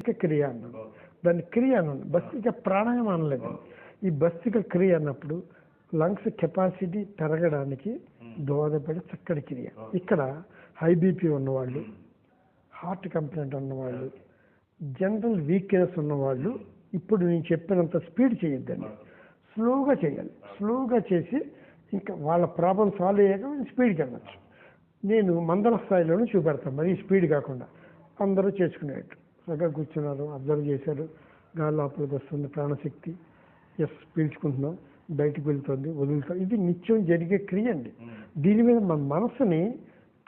భస్తిక క్రియ అన్నాను దాన్ని క్రియ అన్నాను బస్తిక ప్రాణాయామం అనలేదు. ఈ భస్తిక క్రియ అన్నప్పుడు లంగ్స్ కెపాసిటీ పెరగడానికి దోహదపడే చక్కటి క్రియ. ఇక్కడ హై బీపీ ఉన్నవాళ్ళు హార్ట్ కంప్లైంట్ ఉన్నవాళ్ళు జనరల్ వీక్నెస్ ఉన్నవాళ్ళు ఇప్పుడు నేను చెప్పినంత స్పీడ్ చేయొద్దండి. స్లోగా చేయాలి. స్లోగా చేసి ఇంకా వాళ్ళ ప్రాబ్లం సాల్వ్ అయ్యాక స్పీడ్కి వెళ్ళచ్చు. నేను మందల స్థాయిలోనే చూపెడతాను. మరి స్పీడ్ కాకుండా అందరూ చేసుకునేట్టు చక్కగా కూర్చున్నారు అబ్జర్వ్ చేశారు. గాలి లోపలికి వస్తుంది ప్రాణశక్తి ఎస్ పీల్చుకుంటున్నాం బయటికి వెళ్తుంది వదులుతాం. ఇది నిత్యం జరిగే క్రియ అండి. దీని మీద మన మనసుని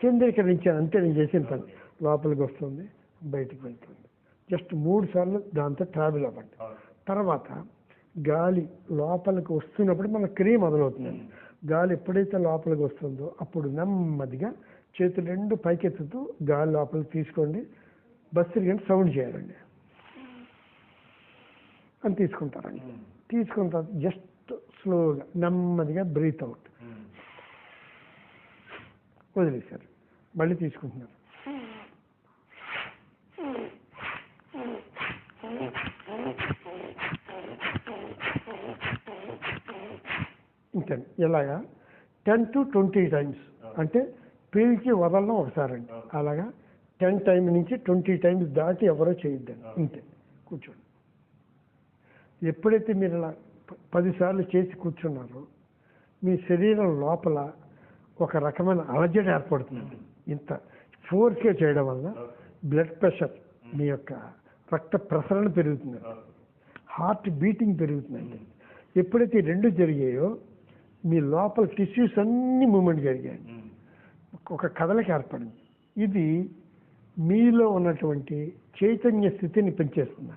కేంద్రీకరించాను అంతే నేను చేసిన పని. లోపలికి వస్తుంది బయటికి వెళ్తుంది. జస్ట్ మూడు సార్లు దాంతో ట్రావెల్ అవ్వండి. తర్వాత గాలి లోపలికి వస్తున్నప్పుడు మన క్రియ మొదలవుతుందండి. గాలి ఎప్పుడైతే లోపలికి వస్తుందో అప్పుడు నెమ్మదిగా చేతులు రెండు పైకెత్తుతూ గాలి లోపలికి తీసుకోండి. బస్సు తిరిగి సౌండ్ చేయాలండి. అని తీసుకుంటారండి. తీసుకున్న తర్వాత జస్ట్ స్లోగా నెమ్మదిగా బ్రీత్ అవుట్. వదిలేశారు. మళ్ళీ తీసుకుంటున్నారు. ఇంతే. ఇలాగా టెన్ టు ట్వంటీ టైమ్స్. అంటే పీల్చి వదలడం ఒకసారండి. అలాగా? టెన్ టైం నుంచి ట్వంటీ టైమ్స్ దాటి ఎవరో చేయొద్దండి ఇంతే కూర్చోండి. ఎప్పుడైతే మీరు ఇలా పదిసార్లు చేసి కూర్చున్నారో మీ శరీరం లోపల ఒక రకమైన అలజడి ఏర్పడుతుందండి ఇంత ఫోర్స్గా చేయడం వల్ల బ్లడ్ ప్రెషర్ మీ యొక్క రక్త ప్రసరణ పెరుగుతుందండి హార్ట్ బీటింగ్ పెరుగుతుందండి. ఎప్పుడైతే రెండు జరిగాయో మీ లోపల టిష్యూస్ అన్ని మూమెంట్ జరిగాయండి. ఒక కదలిక ఏర్పడింది. ఇది మీలో ఉన్నటువంటి చైతన్య స్థితిని పెంచేస్తుంది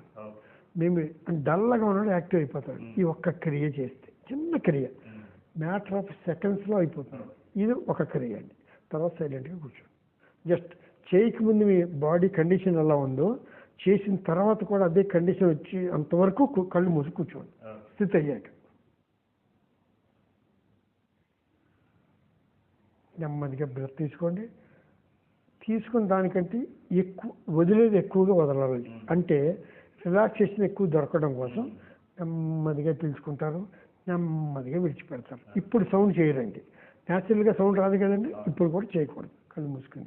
మేము డల్గా ఉన్నాడు యాక్టివ్ అయిపోతాడు ఈ ఒక్క క్రియ చేస్తే చిన్న క్రియ. మ్యాటర్ ఆఫ్ సెకండ్స్లో అయిపోతుంది. ఇది ఒక క్రియ అండి. తర్వాత సైలెంట్గా కూర్చోండి. జస్ట్ చేయకముందు మీ బాడీ కండిషన్ ఎలా ఉందో చేసిన తర్వాత కూడా అదే కండిషన్ వచ్చి అంతవరకు కళ్ళు మూసి కూర్చోండి. స్థితి అయ్యాక. నెమ్మదిగా బ్రెత్ తీసుకోండి. తీసుకున్న దానికంటే ఎక్కువ వదిలేది ఎక్కువగా వదలాలి. అంటే రిలాక్సేషన్ ఎక్కువ దొరకడం కోసం నెమ్మదిగా పీల్చుకుంటారు నెమ్మదిగా విడిచిపెడతారు. ఇప్పుడు సౌండ్ చేయరండి. న్యాచురల్గా సౌండ్ రాదు కదండి. ఇప్పుడు కూడా చేయకూడదు. కళ్ళు మూసుకుని.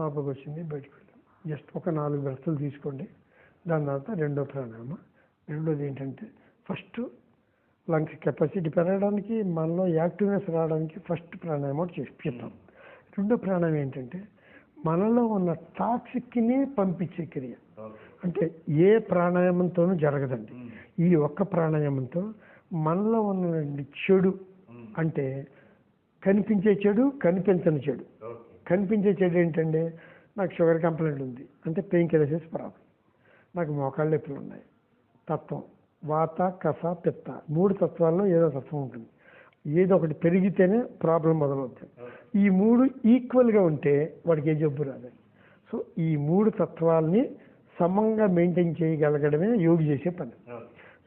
లోపలికి వచ్చింది బయటకు వెళ్ళాం జస్ట్ ఒక నాలుగు బ్రతులు తీసుకోండి. దాని తర్వాత రెండో ప్రాణాయామ రెండోది ఏంటంటే ఫస్ట్ లంగ్స్ కెపాసిటీ పెరగడానికి మనలో యాక్టివ్నెస్ రావడానికి ఫస్ట్ ప్రాణాయామం చేసి చెప్తాం రెండో ప్రాణాయామం ఏంటంటే మనలో ఉన్న టాక్సిక్ని పంపించే క్రియ. అంటే ఏ ప్రాణాయామంతోనూ జరగదండి. ఈ ఒక్క ప్రాణాయామంతో మనలో ఉన్న చెడు అంటే కనిపించే చెడు కనిపించని చెడు. కనిపించే చెడు ఏంటంటే నాకు షుగర్ కంప్లైంట్ ఉంది. అంటే పెయిన్ కిలసెస్ ప్రాబ్లం నాకు మోకాళ్ళ నొప్పులు ఉన్నాయి. తత్వం. వాత కఫ పిత్త. మూడు తత్వాల్లో ఏదో తత్వం ఉంటుంది. ఏదో ఒకటి పెరిగితేనే ప్రాబ్లం మొదలవుతుంది. ఈ మూడు ఈక్వల్గా ఉంటే వాడికి ఏ జబ్బు రాదు. సో ఈ మూడు తత్వాల్ని సమంగా మెయింటైన్ చేయగలగడమే యోగి చేసే పని.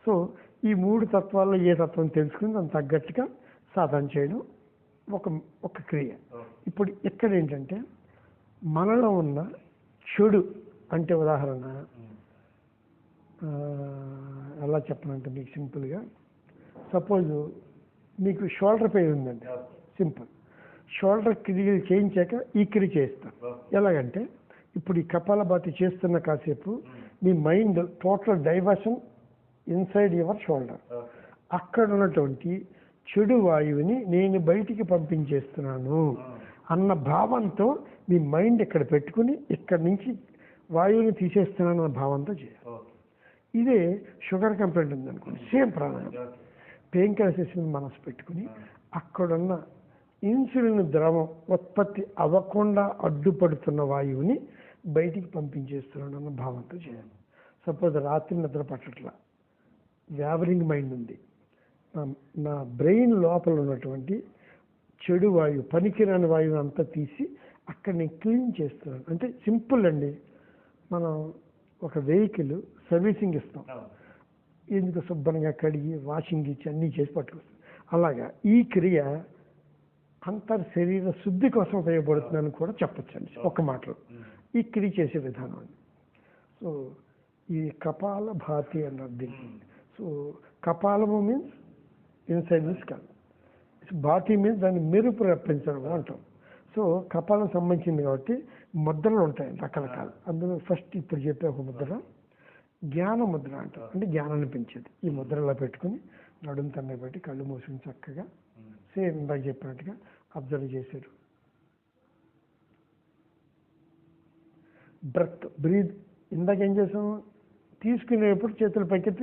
సో ఈ మూడు తత్వాల్లో ఏ తత్వం తెలుసుకుని దాన్ని తగ్గట్టుగా సాధన చేయడం ఒక ఒక క్రియ. ఇప్పుడు ఇక్కడ ఏంటంటే మనలో ఉన్న చెడు అంటే ఉదాహరణ ఎలా చెప్పనంటే మీకు సింపుల్గా సపోజ్ మీకు షోల్డర్ పెయిన్ ఉందండి. సింపుల్. షోల్డర్ క్రియలు చేయించాక ఈ క్రియ చేస్తాం ఎలాగంటే ఇప్పుడు ఈ కపాలభాతి చేస్తున్న కాసేపు మీ mind total diversion inside your shoulder. అక్కడ ఉన్నటువంటి చెడు వాయువుని నేను బయటికి పంపించేస్తున్నాను అన్న భావంతో మీ మైండ్ ఇక్కడ పెట్టుకుని ఇక్కడి నుంచి వాయువుని తీసేస్తున్నాను అన్న భావంతో చేయాలి. ఇదే షుగర్ కంప్లైంట్ ఉందనుకోండి. సేమ్ ప్రాణాయామం. పెయిన్ కిలర్స్ మనసు పెట్టుకుని అక్కడున్న ఇన్సులిన్ ద్రవం ఉత్పత్తి అవ్వకుండా అడ్డుపడుతున్న వాయువుని బయటికి పంపించేస్తున్నాడు అన్న భావంతో చేయాలి. సపోజ్ రాత్రి నిద్ర పట్టట్లా. వ్యావరింగ్ మైండ్ ఉంది. నా నా బ్రెయిన్ లోపల ఉన్నటువంటి చెడు వాయువు పనికిరాని వాయువు అంతా తీసి అక్కడ నేను క్లీన్ చేస్తున్నాను. అంటే సింపుల్ అండి. మనం ఒక వెహికల్ సర్వీసింగ్ ఇస్తాం. ఎందుకు శుభ్రంగా కడిగి వాషింగ్ ఇచ్చి అన్నీ చేసి పట్టుకొస్తాం అలాగా ఈ క్రియ అంతర్ శరీర శుద్ధి కోసం ఉపయోగపడుతుందని కూడా చెప్పొచ్చండి ఒక మాటలో. ఈ క్రియ చేసే విధానం అండి. సో ఈ కపాల భాతి అన్నారు దీన్ని సో కపాలము మీన్స్ ఇన్సైడ్ దిస్ కాదు భాతి మీన్స్ దాన్ని మెరుపు రప్పించడం అంటాం. సో కపాలం సంబంధించింది కాబట్టి ముద్రలు ఉంటాయి రకరకాలు. అందులో ఫస్ట్ ఇప్పుడు చెప్పే ఒక ముద్ర. జ్ఞాన ముద్ర అంటారు. అంటే జ్ఞానాన్ని పెంచేది ఈ ముద్రలో పెట్టుకుని నడుం తండ్రి పెట్టి కళ్ళు మూసుకుని చక్కగా సేమ్ ఇందాక చెప్పినట్టుగా అబ్జర్వ్ చేశారు. బ్రత్ బ్రీద్ ఇందాక ఏం చేసాము తీసుకునేప్పుడు చేతులు పైకెత్తి